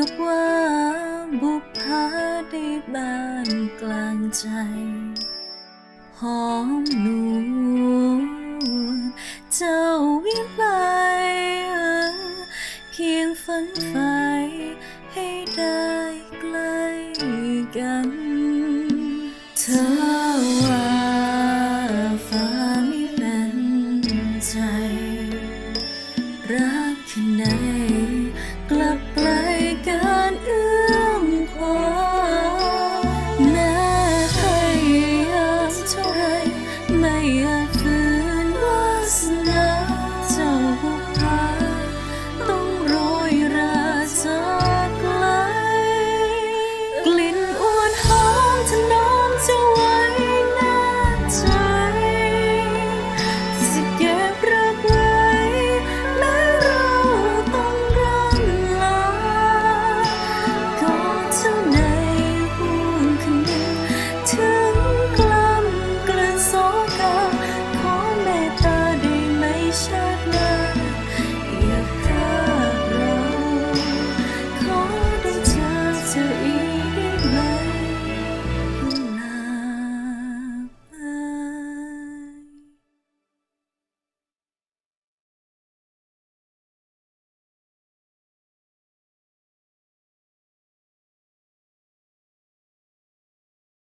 กับว่าบุพพาได้บ้านกลางใจ หอมนวลเจ้าวิไลเพียงฝันใฝ่ให้ได้ใกล้กัน เธอว่าฟ้าไม่เป็นใจ รักแค่ไหน